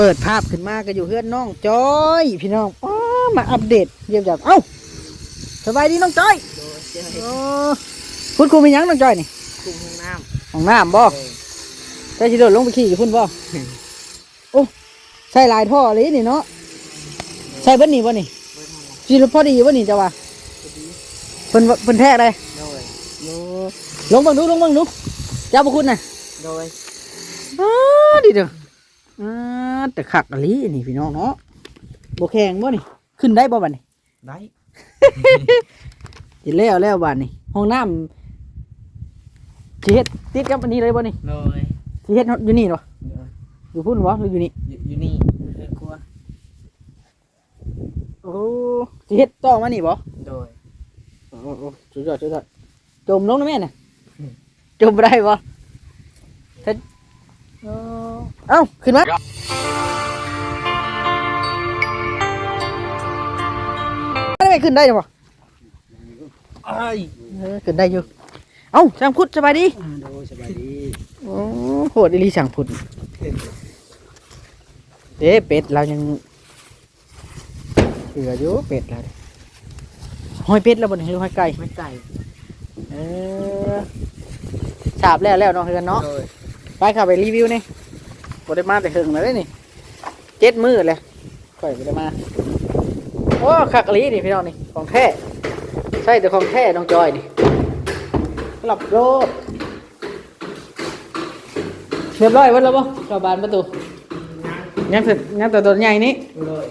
เปิดภาพขึ้นมาก็อยู่เพื่อนน้องจอย พี่น้องอ้ามาอัปเดตเยี่ยมจับเอ้าสบายดีน้องจอยโดยเจ้าโอ้คุณครูมีหยังน้องจอยนี่คุมห้องน้ห้องน้ำบ่ำใช่ชิโดดลงไปขี่อยู่พุ่นบ่โอ้ใส่ลายท่อเลยนี่เนาะใส่เบิ้นี่บ่นี่เบิ่งห้องจีรพอดีบ่นี่จ้าว่าก็ดีเพิ่นเพิ่นแท้เลยโดยโอ้ลงเบังดูลงเบังดูเจ้าพระคุณน่ะโดยอ้าดีเด้อ อ่าแต่ขักอะลีนี่พี่น้องเนาะบ่แข็งบ่นี่ ขึ้นได้บ่บัดนี้ได้สิแล้วแล้วบัดนี้ห้องน้ำสิเฮ็ดติดกับอันนี้เลยบ่นี่โดยสิเฮ็ดอยู่นี่เนาะโดยอยู่พุ่นบ่หรืออยู่นี่อยู่อยู่นี่เรือนครัวโอ้สิเฮ็ดต่อมานี่บ่โดยโอ้โอ้สุดยอดสุดยอดจมลงนะแม่น่ะจมบ่ได้บ่ถ้า เอ้าเอ้าขึ้นมาได้ไหมขึ้นได้บ่ไอ้ายเออขึ้นได้อยู่ เอ้าช่างพุทธสบายดีโดยสบายดีโอ้โหดอีหลีช่างพุทธเอ๊ะเป็ดเรายังเหลืออยู่เป็ดเราเนี่ยห้อยเป็ดแล้วบนหรือห้อยไก่ไม่ไก่เออฉาบแล้วแล้วเนาะเฮือนเนาะโดย ไปค่ะไปรีวิวนี่บ่ได้มาแต่เฮิงเลยนี่เจ็ดมือเลยค่อยบ่ได้มาโอ้คักอีหลีนี่พี่น้องนี่ของแท้ใช่แต่ของแท้น้องจอยนี่กลับโรดเรียบร้อยหมดแล้วบ่กระบานประตูยังเสร็จยังแต่ตัวใหญ่นี้โดย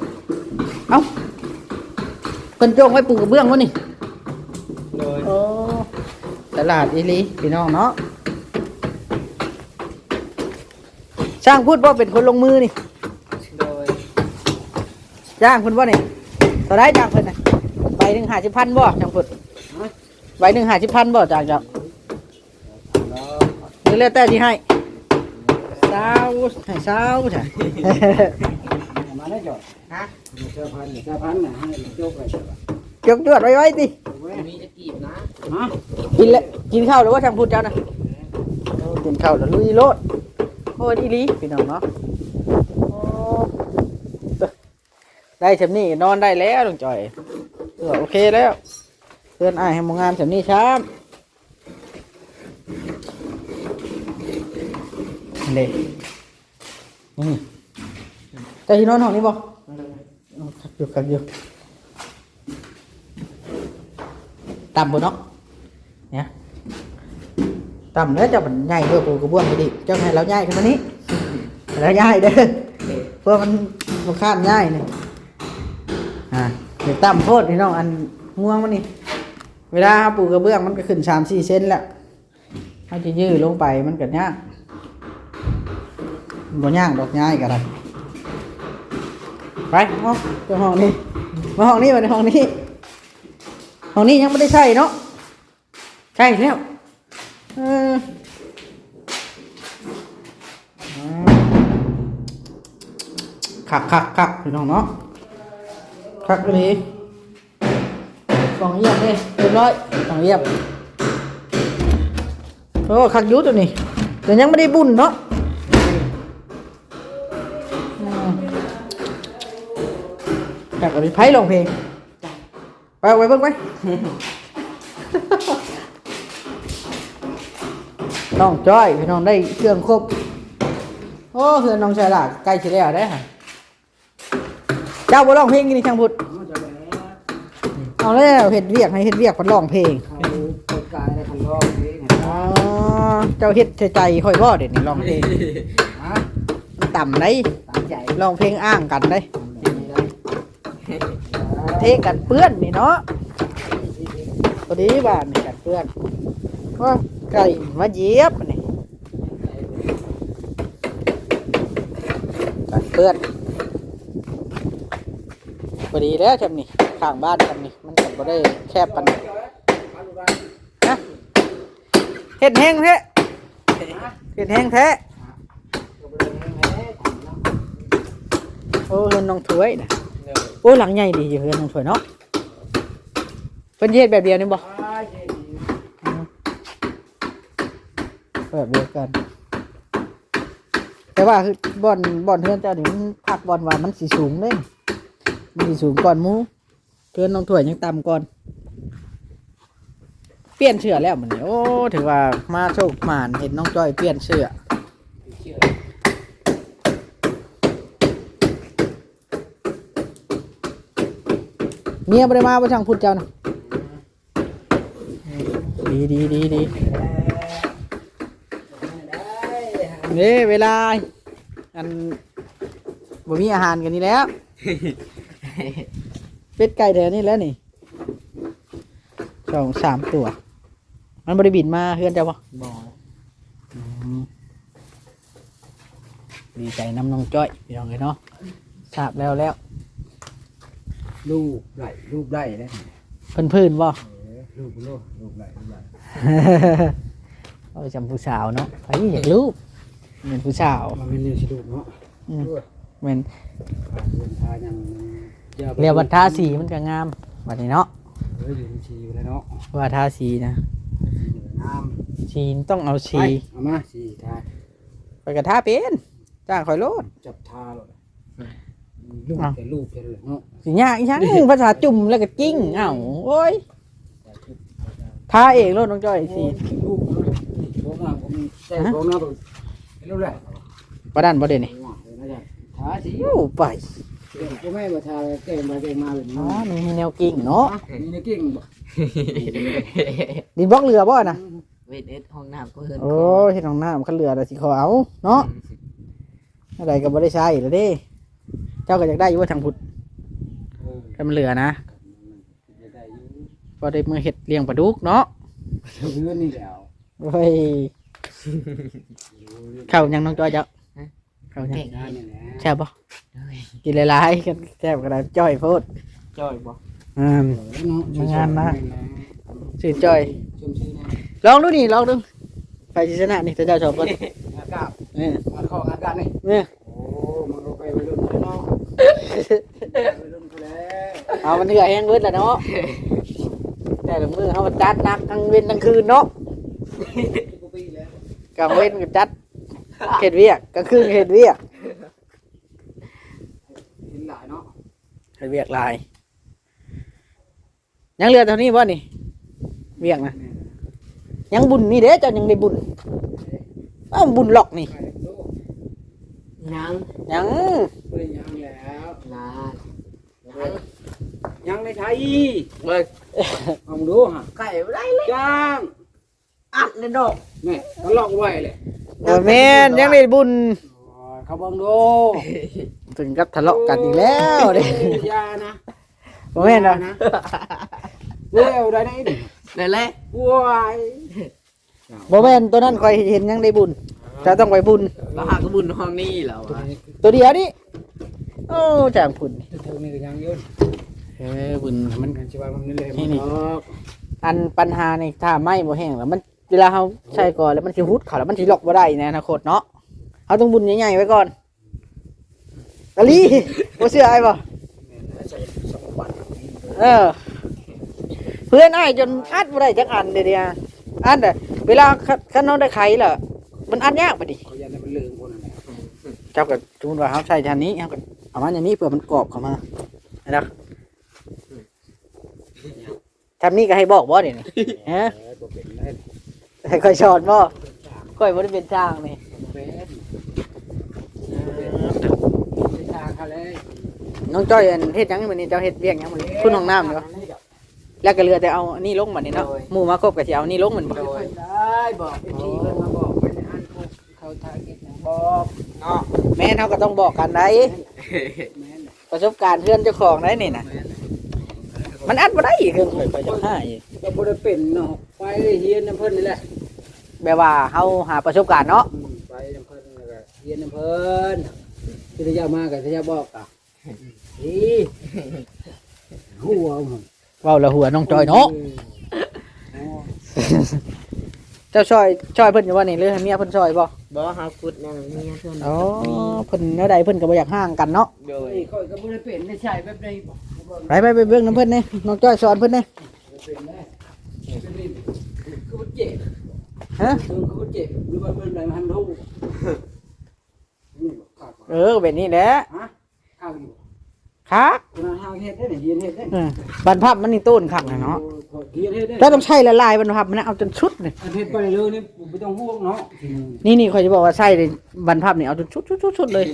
เอ้าเพิ่นโจงไว้ปูกระเบื้องวะนี่โดยโอ้ตลาดอีหลีพี่น้องเนาะ ช่างพูดว่าเป็นคนลงมือนี่โดยจ้างเพิ่นว่านี่ต่อได้จ้างเพิ่นน่ะใบหนึ่งห้าสิบพันบ่จ้างเพิ่นใบหนึ่งห้าสิบพันบ่จ้างจ้ะหรือแล้วแต่ที่ให้สาวให้สาวจ้ะมาได้จอดฮะเสื้อพันเสื้อพันน่ะให้ยกไปเถอะจกจวดไว้ไว้ติมีจะกีบนะฮะกินแล้วกินข้าวหรือว่าช่างพูดเจ้านะโอ้กินข้าวแล้วลุยโลด โอ้ยอีหลีพี่น้องเนาะโอ้ได้สำนี่นอนได้แล้วลุงจอยเออโอเคแล้วเพื่อนอ้ายให้มางานสำนี่ช้ามเลยนี่แต่ที่นอนห้องนี้บ่ขับอยู่ครับอยู่ต่ำบนเนาะเนี่ย ต่ำแล้วเจะมันใหญ่เพื่อปูกระบ้วนไปดิเจ้าให้เราใหญ่ขึ้นมานี้แล้วใหญ่เด้อเพื่อมันมันข้ามใหญ่เนี่ยอ่าเดี๋ยวต่ำโพดพี่น้องอันง่วงมันนี่เวลาเราปูกระเบื้องมันก็ขึ้นสามสี่เซนแล้วถ้าจะยืดลงไปมันก็ยากบ่ยากดอกง่ายก็ได้ไปห้องไปห้องนี้มาห้องนี้มาในห้องนี้ห้องนี้ยังไม่ได้ใช่เนาะใช่แล้ว อืมคักคักคักพี่น้องเนาะคักเลยกล่องเยี่ยมเลยเรียบร้อยกล่องเยี่ยมโอ้คักยุตัวนี้แต่ยังไม่ได้บุญเนาะอืมอยากเอาไปไพ่ลองเพลงไปเอาไว้เบิ่งไป น้องจ้อยพี่น้องได้เครื่องครบโอ้เพื่อนน้องชายล่ะใกล้สิแล้วได้อค่ะเจ้าบ่ร้องเพลงกินนี่ช่างพุทธเอาจะไปเอาแล้วเฮ็ดเวียกให้เฮ็ดเวียกเพิ่นร้องเพลงเขาเปิดกายแล้วคันรอบนี้ไงอ๋อเจ้าเฮ็ดใจใจค่อยบ่เด็ดนี่ร้องเพลงฮะมันต่ำได้ตามใจร้องเพลงอ้างกันได้นี่ได้เทกันเปื้อนนี่เนาะพอดีบ้านนี่กันเปื้อนว่า ไก่มาเยียบนี่กันเปื้อนพอดีแล้วจำนี่ข้างบ้านจำนี่มันก็บ่ได้แคบปันนะเห็ดแห้งแท้เห็ดแห้งแท้โอ้เฮือนน้องถวยนะโอ้หลังใหญ่ดีอยู่เฮือนน้องถวยเนาะเป็นเฮ็ดแบบเดียวนี่บ่ แบบเดียวกัน แต่ว่าคือบ่อนบ่อนเฮือนเจ้านี่มันพักบ่อนว่ามันสิสูงเด้มันสิสูงก่อนมูเฮือนน้องถ้วยยังต่ำก่อน เปลี่ยนเสื้อแล้วมันนี่โอ้ถือว่ามาโชคหมานเห็นน้องจ้อยเปลี่ยนเสื้อเชื่อเมียบ่ได้มาบ่ช่างพูดเจ้านะดีดีดีดี นี่เวลา อันบ่มีอาหารกันนี่แล้ว เป็ดไก่แถวนี้แล้วนี่สองสามตัว มันบริบินมาเพื่อนเจ้าปะบ่อืมดีใจน้ำน้องจ้อยพี่น้องเลยเนาะทราบแล้วแล้วลูกไหลลูกไหลเลยเพิ่นพื้นบ่ลูกลูกลูกไหลลูกไหล เอาจำผู้สาวเนาะไอ้อยากรูป เป็นผู้สาวมันเป็นเรื่องสิลูกเนาะอืมเป็นเดินทางยังเรียกว่าทาสีมันก็งามบัดนี้เนาะเฮ้ยอยู่ในชีอยู่แล้วเนาะว่าทาสีนะน้สีต้องเอาำสีเอามาสีทาไปกระทาเป็นจ้างคอยโลด จับทาเลยลูกแต่ลูกแต่เลยเนาะสิยากอีหยังภาษาจุ่มแล้วก็จิ้งเอ้าโอ้ยทาเองโลดน้องจ้อยสีลูกโบราณผมใช่โบราณผมลูก แหละประดันประเด็นนี่ทาสีอยู่ไปก็ไม่มาทาเก่งมาเก่งมาแบบอ๋อนี้นี่มีแนวกิ่งเนาะมีในกิ่งบ่ดินบล็อกเรือบ่นะเวทเอ็ดห้องน้ำก็เฮินโอ้ยเห็นของน้ำขันเรือแต่ะสิขอเอาเนาะอะไรก็บ่ได้ใช้แล้วเด้เจ้าก็อยากได้อยู่ว่าทางพุทธถ้ามันเหลือนะก็ได้มือเห็ดเลี้ยงปลาดุกเนาะเพื่อนนี่แล้วโอ้ย เข้ายังน้องจอยเจ้าเข้ายังเก่งได้นี่แหละแซ่บบ่กินหลายๆกันแซ่บก็ได้จ้อยโพดจ้อยบ่อืมชื่อจ้อยชมชื่อนะลองดูนี่ลองดูไปชิชนะนี่ถ้าเจ้าชอบก็อากาศนี่มาข้ออากาศนี่นี่โอ้มันก็ไปวัยรุ่นแล้วเนาะวัยรุ่นก็แล้วเอามันเหนื่อยแห้งเวิร์ดแล้วเนาะแต่ละมือเขามันจัดหนักทั้งเว้นทั้งคืนเนาะกูปีแล้วกลางเว้นก็จัด เห็ดเวียกกลางคืนก็เห็ดเวียกเห็นหลายเนาะเห็ดเวียกหลาย ยังเหลือเท่านี้บ่นี่ เวียกนะยังบุญนี่เด้เจ้ายังได้บุญเอ้าบุญหลอกนี่ไปดูยังยังเฮ้ยยังแล้วลายังยังในไทยเบิ่งเอามาดูฮะไก่บ่ได้เลยจ้างอัดเลยดอกนี่เขาลอกไว้เลย เออแม่นยังได้บุญอ๋อเขาเบังดูถึงกับทะเลาะกันอีกแล้วเด้อยานะบ่แม่นนะนะเร็วได้ไหนดิเลยเลยว้ายบ่แม่นตัวนั้นคอยเห็นยังได้บุญจะต้องไปบุญเราหากระบุญห้องนี้แล้วอะตัวเดียวนี่โอ้จางพุ่นเธอนี่ก็ยังยืนเออบุญมัมันนกันชิว่ามันนี่เลยนี่มันนี่ออกอันปัญหานี่ถ้าไหม้บ่แห้งแล้วมัน เวลาเขาใช้ก่อนแล้วมันสิหุดเขาแล้วมันสิล็อกบ่ได้ในอนาคตเนาะเขาต้องบุญใหญ่ๆไว้ก่อนกะลีบ่เชื่อไอ้บ่เออ เพื่อนอ้ายจนอัดบ่ได้จักอันเดียวอันแต่เวลาคันน้องได้ไขล่ะมันอัดยากปดิเขายันมันลืมคนนั้นแหละเจ้าก็สมมุติว่าเขาใช้ทางนี้เขาก็เอามาอย่างนี้เพื่อมันกรอบเข้ามานะครับทำนี้ก็ให้บอกบ่เดี๋ยวนี้ฮะ ให้ค่อยสอนบ่ค่อยบ่ได้เป็นช่างนี่บ่เป็นเป็นทางเขาเลยน้องจ้อยอันเฮ็ดหยังมื้อนี้เจ้าเฮ็ดเวียกหยังมื้อนี้คุณห้องน้ำอยู่แล้วก็เหลือแต่เอาอันนี้ลงบัดนี้เนาะหมู่มาครบก็สิเอาอันนี้ลงมันบ่โดยได้บอกเป็นที่เพิ่นมาบอกเป็นอันพวกเขาทากิจบอกเนาะแม่นเฮาก็ต้องบอกกันได้แม่นประสบการณ์เพื่อนเจ้าของได้นี่น่ะมันอัดบ่ได้อีกเครื่องข่อยไปจักหาอีกก็บ่ได้เป็นเนาะ ไปเฮียนน้ำเพิ่นนี่แหละแบบว่าเฮาหาประสบการณ์เนาะอืมไปน้ำเพิ่นแล้วก็เฮียนน้ำเพิ่นที่จะยามาก็จะยาบอกอะนี่หัวมันเว้าและหัวน้องจอยเนาะอ๋อเจ้าช่อยช่อยเพิ่นอยู่ว่านี่หรือให้เมียเพิ่นช่อยบ่บ่หากุดนั่งเมียเท่านั้นอ๋อเพิ่นแนวใดเพิ่นก็บ่อยากห่างกันเนาะโดยเฮ้ยข่อยก็บ่ได้เป็นได้ใช้แบบใดบ่บ่ไปไปไปเบิ่งน้ำเพิ่นนี่น้องจ้อยสอนเพิ่นนี่ได้เป็นแน่เป็นนี่คือบ่ เจ็บฮะคือคือบ่เจ็บหรือว่าเป็นอะไรมันรู้เออแบบนี้แหละฮะข้าวอยู่ครับคุณเอาเฮ็ดได้เนี่ยเฮียนเฮ็ดได้เออบันพับมันนี่ต้นขักนะเนาะเฮียนเฮ็ดได้แล้วต้องใช้ละลายบันพับมันนะเอาจนชุดเลยอันเฮ็ดไปเลยนี่ไม่ต้องห่วงเนาะนี่นี่คอยจะบอกว่าใช่เลยบันพับนี่เอาจนชุดชุดชุดชุดเลย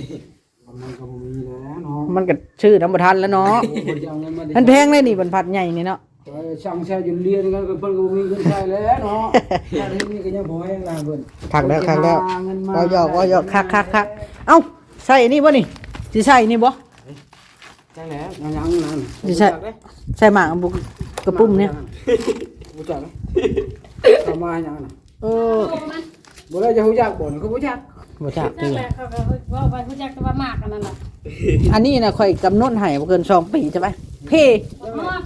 มันก็บ่มีแล้วเนาะมันก็ชื่อน้ำประทันแล้วเนาะคนจะเอาเงินมาได้มันแพงเลยนี่บันพับใหญ่นี่เนาะ เออช่างแช่จนเรียนกันก็เพิ่นก็บ่มีเงินใช้แล้วเนาะถ้าเฮ็ดนี่ก็ยังบ่ให้ลาเพิ่นคักแล้วคักแล้วเงินมาว่าหยอกว่าหยอกคักคักคักเอ้าใส่นี่บ่นี่สิใส่นี่บ่ใช่แล้วยังยังนั่นสิใส่ใส่หมากบุกกระปุ้มเนี่ยรู้จักไหมเข้ามายังน่ะเออบ่ได้จะรู้จักบ่นเขาบ่จักบ่จักนั่ดีนแหละเขาก็ว่าไปผู้จักก็ว่ามากกันนั่นแหละอันนี้นะข่อยกำหนดให้บ่เกิน2ปีใช่ไหมเพเพราะว่า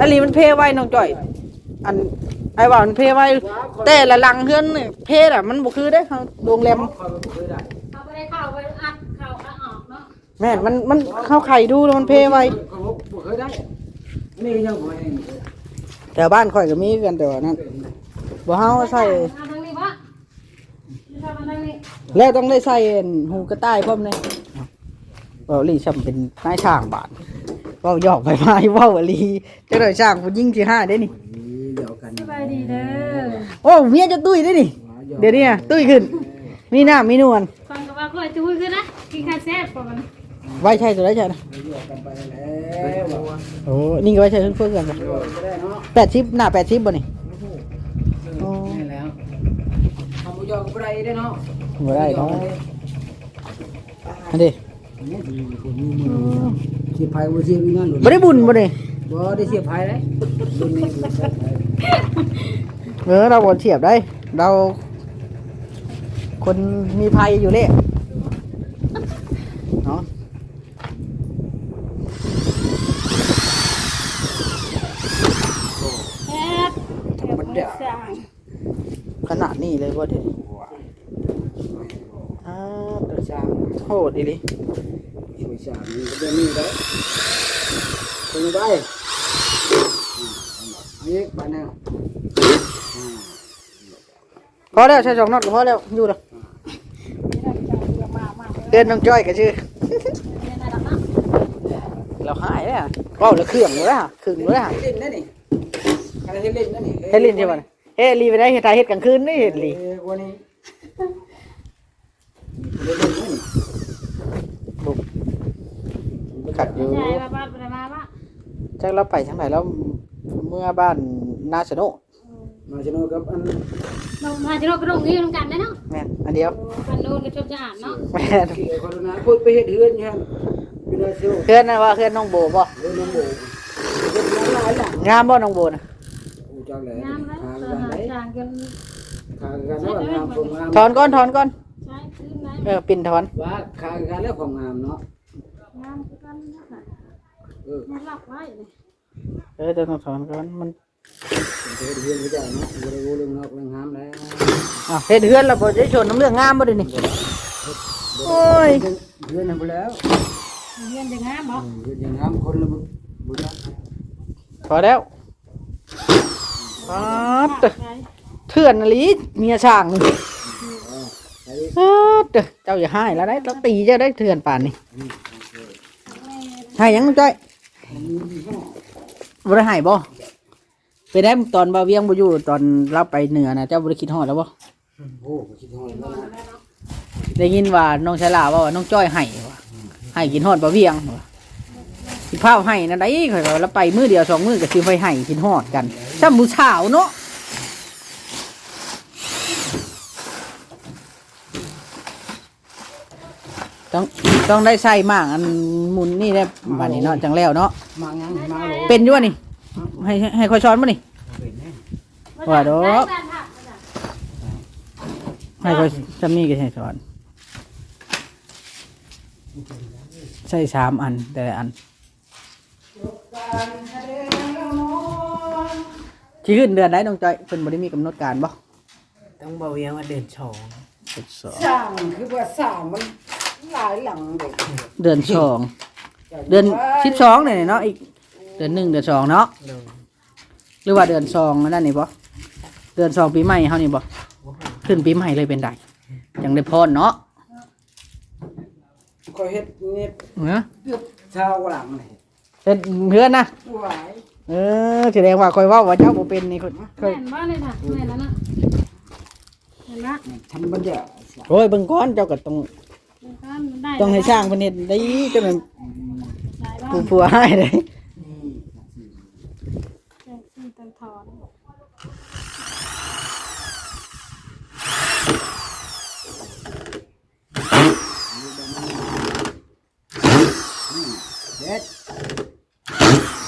อันนี้มันเพไว้น้องจ้อย อันไอ้ว่ามันเพไว้ แต่ละหลังเฮือนนี่เพน่ะมันบ่คือเด้เฮาโรงแรมเขาบ่เคยได้เขาไม่ได้เข้าไปอัดเข้าอัดออกเนาะแม่นมันมันเข้าไข่ดูแล้วมันเพไว้เขาบ่เคยได้อันนี่ก็ยังบ่ให้แต่บ้านข่อยก็มีกันแต่ว่านั้นบ่เฮาใส่เอาทางนี้วะนี่ทำมาทางนี้แล้วต้องได้ใส่อันหูกระต่ายพร้อมเลยเว้าลีช่ำเป็นนายช่างบาท เว้าหยอกไปมาเว้าอลีจังได๋ช่างผู้หญิงที่ห้าเด้นี่ เดี๋ยวกันสบายดีเด้อโอ้เมียจะตุ้ยได้นี่ เดี๋ยวนี้น่ะตุ้ยขึ้น มีหน้ามีนวลฟังก็ว่าค่อยจะพูดขึ้นนะกินข้าวแซ่บก่อนไว้ใช่ตัวได้ใช่นะเดี๋ยวกันไปแล้วโอ้นี่ก็ไว้ใช่เพื่อนกันเดี๋ยวก็ได้เนาะแปดชิปหน้าแปดชิปบ่นี่โอ้นี่แล้วทำบ่ยอมก็บ่ได้เด้เนาะบ่ได้เนาะอันนี้เสียภัยบ่เสียมีงานหลุดบ่ได้บุญบ่นี่บ่ได้เสียภัยเลยบุญนี่บุญใส่เออเราบ่เฉียบได้ เรา คนมีภัยอยู่เลยเนาะแซ่บแซ่บมันสั่งขนาดนี้เลยบ่เด้อ่าสร้างโหดอีหลี ช่วยสร้างนี่ก็เดี๋ยวนี้ได้คนไปอันนี้ไปแนวพอแล้วใช้สองน็อตก็พอแล้วอยู่แล้วเดินน้องจ้อยก็ชื่อเราหายแล้วเว้าแล้วเครื่องเลยฮะเครื่องเลยฮะเล่นนั่นนี่ใครเล่นนั่นนี่เฮ็ดลินใช่ป่ะเฮ็ดลีไปได้เฮ็ดตายเฮ็ดกลางคืนนี่เฮ็ดลีเอ้ยวันนี้ เล่นนั่นนี่ขัดอยู่ใช่มาบ้านไปมาบ้าจักเราไปทางไหนแล้วเมื่อบ้านนาชะโนมาชนกับอันเรามาจะเราไปโรงเรียนกันได้เนาะแม่นอันเดียวกันโดนกระชบจะอ่านเนาะแม่นที่คนนั้นพูดไปเฮ็ดเฮือนยันอยู่ในเซลเพื่อนนะว่าเพื่อนน้องโบบ่เฮือนน้องโบเฮ็ดงานหลายล่ะงามบ่น้องโบน่ะโอ้จังเลยงามแล้วทางสกันหาได้จางกันทางกันแล้วงามของงามถอนก่อนถอนก่อนใช้คืนไหนเออปิ่นถอนว่าทางกันแล้วของงามเนาะ งามกันนะคะเออมันหลับไว้เลยเออเดี๋ยวต้องถอนก่อนมันเฮ็ดเฮือนก็ได้เนาะบ่ได้รู้เรื่องนอกเรื่องงามแล้วอะเฮ็ดเฮือนแล้วบ่ได้ชนน้ำเรื่องงามบ่เด้นี่โอ้ยเฮือนนั่นไปแล้วเรียนจะงามบ่เฮือนยังงามคนละบ่บ่ได้พอแล้วปั๊บเด้อเถื่อนอีหลีเมียช่างนี่ปั๊บเด้อเจ้าอย่าให้แล้วได้ต้องตีเจ้าได้เถื่อนป่านนี้ ให้ยังน้องจ้อยบ่ได้ให้บ่ไปได้ตอนบาวเวียงบ่อยู่ตอนเราไปเหนือนะเจ้าบ่ได้คิดฮอดแล้วบ่โอ้คิดฮอดแล้วได้ยินว่าน้องชายลาว่าน้องจ้อยให้ว่าให้กินฮอดบ่เวียงว่าสิพาให้นั่นได้ข่อยว่าแล้วไปมื้อเดียวสองมื้อก็สิไปให้กินฮอดกันซ้ำผู้สาวเนาะ ต้องต้องได้ใส่มากอันหมุนนี่ได้บัดนี้เนาะจังแล้วเนาะมายังมาโลเป็นอยู่วะนี่ ให้ให้ให้คอยช้อนบ่นี่ว่าดอกให้คอยจำนี่ก็ให้ช้อนใส่สามอันแต่ละอันที่ขึ้นเดือนไหนน้องจอยเพิ่นบ่ได้มีกำหนดการบ่ต้องเบาเวียงว่าเดินชองเดือนสองสร้างคือว่าสร้างมัน หลายหลังเด็กเดือนสองเดือนสิบสองเนี่ยเนาะอีกเดือนหนึ่งเดือนสองเนาะโดนหรือว่าเดือนสองนั่นนี่บ่เดือนสองปีใหม่เฮานี่บ่ขึ้นปีใหม่เลยเป็นไดจังได้พรเนาะคอยเฮ็ดนี่เนาะเกือบเช้าหลังเลยเป็นเพื่อนนะไหวเออแสดงว่าคอยเว่าว่าเจ้าบ่เป็นนี่คนเคยแม่นบ้านเลยค่ะแม่นแล้วนะเห็นละทำบัญญัติโอ้ยเบิ่งก้อนเจ้าก็ต้องได้ ต้องให้สร้างเพิ่นเฮ็ดได้จนมันได้บ้างผู้ผัวให้ได้แจ้งซี่ตันถอนเด็ด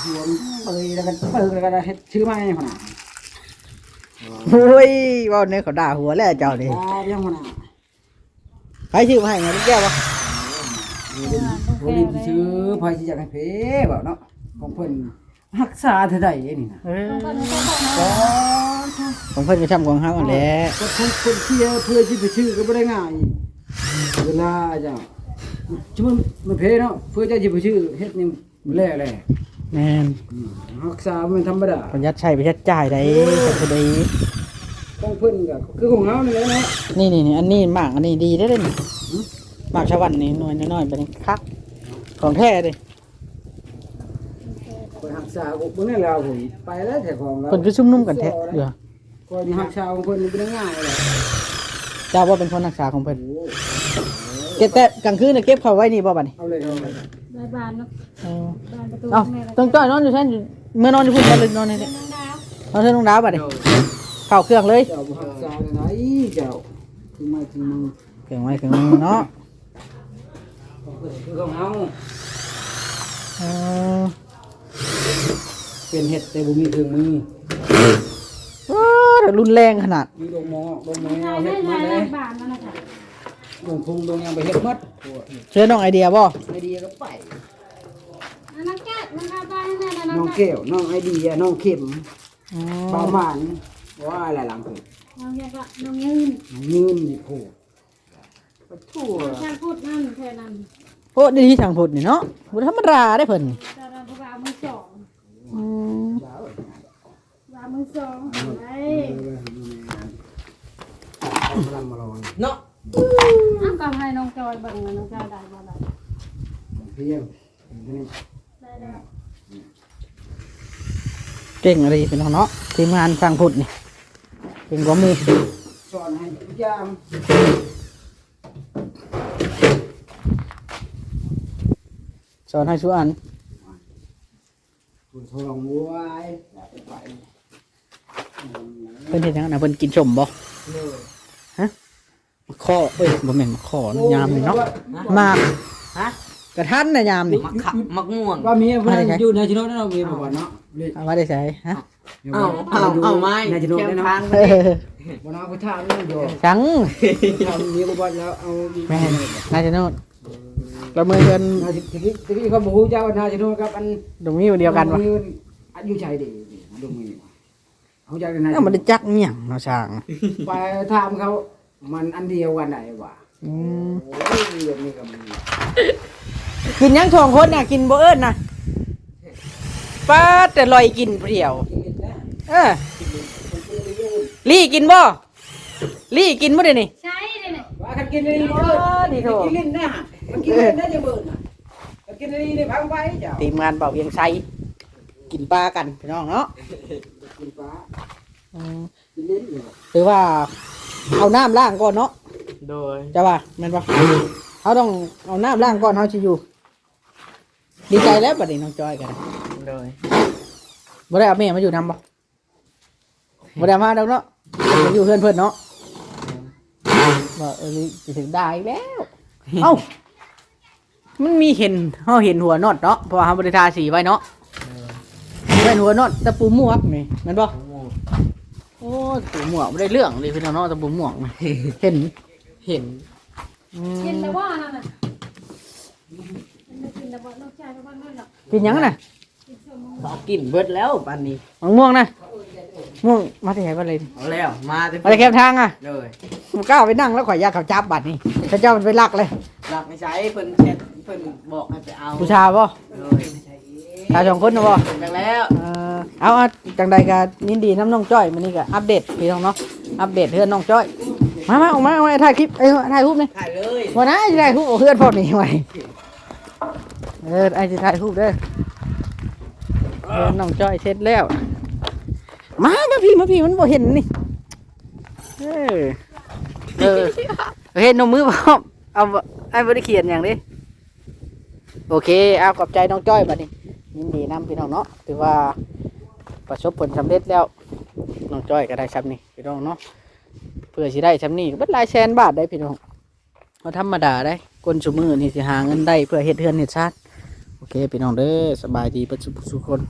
รวมเปิดแล้วกันเปิดแล้วกันเฮ็ดชื่อไม่ขนาดโอ้ยเว้าเนี่ยเขาด่าหัวแล้วเจ้านี่ตาเรื่องขนาด ใครชื่อมาให้ไงลูกแก้ววะโรลินชื่อพายที่อยากให้เพแบบเนาะของเพิ่นรักษาเท่าใดนี่นะเออต้องการต้องการนะอ๋อของเพิ่นก็ทำของเฮานั่นแหละก็คนคนเที่ยวเพื่อที่ไปชื่อก็บ่ได้ง่ายเวลาจ้ะชุมันมันเพเนาะเพื่อจะสิไปชื่อเฮ็ดนี่แล่แล่แม่นรักษามันธรรมดาประหยัดใช้ประหยัดจ่ายได้ก็คือได้ ของเพิ่นก็คือของเฮานี่แหละเนาะนี่นี่นี่อันนี้หมากอันนี้ดีได้อเด้อนี่หมากชาวบ้านนี่หน่อยน้อยๆเป็นคักของแท้เด้ไปรักษาบ่เบิ่งนั่นแล้วผมไปแล้วแต่ของเราเพิ่นคือซุ่มนุ่มกันแท้เด้อก็นี่รักษาของเพิ่นนี่เป็นง่ายเลยเจ้าว่าเป็นคนรักษาของเพิ่นโอ้เก็บแต่กลางคืนน่ะเก็บเขาไว้นี่บ่บัดนี้เอาเลยเอาเลยได้บ้านเนาะเออบ้านประตูเอ้าแม่ละต้องจ้อยนอนอยู่ซั่นอยู่เมื่อนอนอยู่พุ่นบ่เลยนอนนี่เป็เด้นนางดาวนอนเท่าน้องดาวบัดนี้ เข้าเครื่องเลยเจ้าบ่รักษาไหนเจ้าถึงมาถึงมือเครื่องไว้เครื่องมือเนาะของเพิ่นคือของเฮาเออเป็นเฮ็ดแต่บ่มีเครื่องมือว้าวแต่รุนแรงขนาดมีลงหมอลงหมอได้เฮ็ได้ดมาได้เลยบ้านนั่นน่ะค่ะลงพุงลงหยังไปเฮ็ดหมดเชิญน้องไอเดียบ่ไอเดียก็ไปอันนั้นแก้มันเอาบ้านให้แม่นะน้น้อองงแก้วน้องไอเดียน้องเข็มอ๋อเบาหมาน ว่าอะไรหลังเพิ่นน้องเรียกว่าน้องยืนน้องยืนนี่โผล่ไปทั่วช่างพูดนั่นแค่นั้นโอ้ดีที่ทางพุทธนี่เนาะบ่ธรรมดาได้เพิ่นแต่เราพวกเรามือสองอืมเรามือสองไอ้กำลังมาลองเนาะอ้าวก็ให้น้องจอยเบิ่งนะน้องจอยได้บ่ได้เพียงได้แล้วเก่งอะไรเป็นของเนาะทีมงานทางพุทธนี่ เก่งกว่ามือสอนให้ทุกอย่างสอนให้สุอันคุณทองวัวไอ้ไปเพิ่นเฮ็ดหยังนะเพิ่นกินชมบ่เลยข้อเอ้ยบ่แม่นข้อนะยามนี่เนาะมากฮะกระทันน่ะยามนี่มักขะมักม่วงว่ามีเพื่อนอยู่ในชิโน่นั่นเรามีบ่เนาะเอามาได้ใส่ฮะ เอาเอาเอาไม้ในชิโน่แคได้มเนาะทางเออบ่เนาะไปถามนั่นอยู่จังทำนี้บ่แล้วเอาแม่นน่าจะโน่นเรามือกันนาทีที่ที่เขาบอกเจ้านาชิโน่ครับอันตรงนี้เดียวกันวะอายุชัยดีดูมือเขาจะได้เอ้ามันได้จักเมี่ยงเนาะช่างไปถามเขามันอันเดียวกันไหนวะอืมโอ้ยเรื่องนี้ก็มันกินหยังสองคนน่ะกินบ่เอิ้นน่ะป้าดแต่ลอยกินเปรี้ยว เออลี่กินบ่ลี่กินบ่เดี๋ยวนี้ใช่เลยเนี่ยว่ากันกินนี่อ๋อนี่โถกินลิ้นนะมันกินลิ้นได้จะเบิ่นน่ะมันกินนี่ได้พังไปเจ้าทีมงานเบาเวียงไซกินปลากันพี่น้องเนาะกินฟ้าอืมกินลิ้นอยู่หรือว่าเอาน้ำล้างก่อนเนาะโดยจะว่าแม่นปะเขาต้องเอาน้ำล้างก่อนเขาจะอยู่ ดีใจแล้วบัดนี้น้องจอยกันโดยบ่ได้เอาแม่มาอยู่นำบ่ บ่ได้เอามาดอกเนาะมาอยู่เพื่อนเพื่อนเนาะว่าเออสิถึงได้อีกแล้ว เอ้า มันมีเห็นเขาเห็นหัวน็อตเนาะเพราะว่าเขาบริทาสีไว้เนาะเป็นหัวน็อตตะปูหมวกนี่แมันบ่ม่วงโอ้ตะปูหมวกไม่ได้เรื่องเลยพี่น้องเนาะตะปูหมวกนี่เห็นเห็นอืมกินแล้วว่านั่นน่ะกินแล้วบ่น้องจอยก็บ่นั่นหรอกกินหยังน่ะกินส้มเอากินเบิดแล้วปานนี้มะม่วงนะ ม่วงมาที่ไหนบ้านเลยเอาแล้วมาแต่มาที่แคบทางอะโดยผมกล้าไปนั่งแล้วข่อยยากเขาจับบัตรนี่ถ้าเจ้ามันไปลักเลยหลักไม่ใช้เพิ่นแชทเพิ่นบอกให้ไปเอาผู้ชายบ่โดยชายสองคนนะบ่จังแล้วเออเอาเอาจังใดก็ยินดีน้ำน้องจ้อยมันนี่ก็อัปเดตพี่น้องเนาะอัปเดตเพื่อนน้องจ้อยเฮมามาออกมาออกมาถ่ายคลิปเอ้ยถ่ายรูปนี่ถ่ายเลยวันนั้นจะถ่ายรูปเอาเพื่อนพอนี่ไว้เออไอ้จะถ่ายรูปเด้อเออน้องจ้อยเช็ดแล้ว มามาพี่มาพี่มันบ่เห็นนี่ เออ เออเห็นนมมือพร้อมเอาไอ้บ่ได้เขียนอย่างนี้โอเคเอาขอบใจน้องจ้อยบัดนี้ยินดีนำพี่น้องเนาะถือว่าประสบผลสำเร็จแล้วน้องจ้อยก็ได้ซ้ำนี่พี่น้องเนาะเพื่อสิได้ซ้ำนี่บิดหลายแสนบาทได้พี่น้องก็ธรรมดาได้คนชุมือนี่สิหาเงินได้เพื่อเฮ็ดเฮือนเฮ็ดชาติโอเคพี่น้องเด้อสบายดีปิดสุขสุขคน